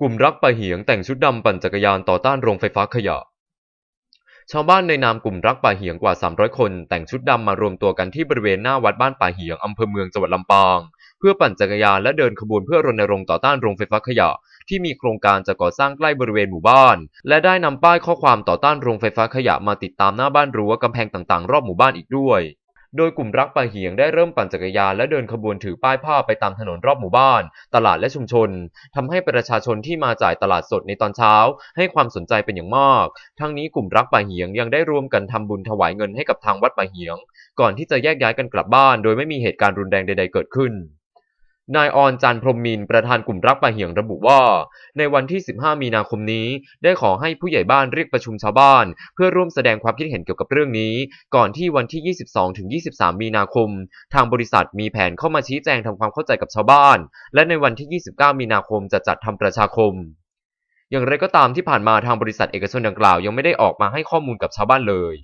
กลุ่มรักป่าเหียงแต่งชุดดำปั่นจักรยานต่อต้านโรงไฟฟ้าขยะ ชาวบ้านในนามกลุ่มรักป่าเหียงกว่า 300 คนแต่งชุดดำมารวมตัวกันที่บริเวณหน้าวัดบ้านป่าเหียงอำเภอเมืองจังหวัดลำปาง เพื่อปั่นจักรยานและเดินขบวนเพื่อรณรงค์ต่อต้านโรงไฟฟ้าขยะ ที่มีโครงการจะก่อสร้างใกล้บริเวณหมู่บ้าน และได้นำป้ายข้อความต่อต้านโรงไฟฟ้าขยะมาติดตามหน้าบ้านรั้วกำแพงต่างๆ รอบหมู่บ้านอีกด้วย โดยกลุ่มรักป่าเหียงได้เริ่มปั่นจักรยานและเดินขบวนถือป้ายผ้าไปตามถนนรอบหมู่บ้าน ตลาดและชุมชนทำให้ประชาชนที่มาจ่ายตลาดสดในตอนเช้า ให้ความสนใจเป็นอย่างมาก ทั้งนี้กลุ่มรักป่าเหียงยังได้ร่วมกันทำบุญถวายเงินให้กับทางวัดป่าเหียง ก่อนที่จะแยกย้ายกันกลับบ้าน โดยไม่มีเหตุการณ์รุนแรงใด ๆ เกิดขึ้น นายออนจันพรหมมินประธานกลุ่มรักป่าเหียงระบุว่า ในวันที่ 15 มีนาคมนี้ ได้ขอให้ผู้ใหญ่บ้านเรียกประชุมชาวบ้าน เพื่อร่วมแสดงความคิดเห็นเกี่ยวกับเรื่องนี้ ก่อนที่วันที่ 22 ถึง 23 มีนาคม ทางบริษัทมีแผนเข้ามาชี้แจงทำความเข้าใจกับชาวบ้าน และในวันที่ 29 มีนาคมจะจัดทำประชาคมอย่างไรก็ตามที่ผ่านมาทางบริษัทเอกชนดังกล่าวยังไม่ได้ออกมาให้ข้อมูลกับชาวบ้านเลย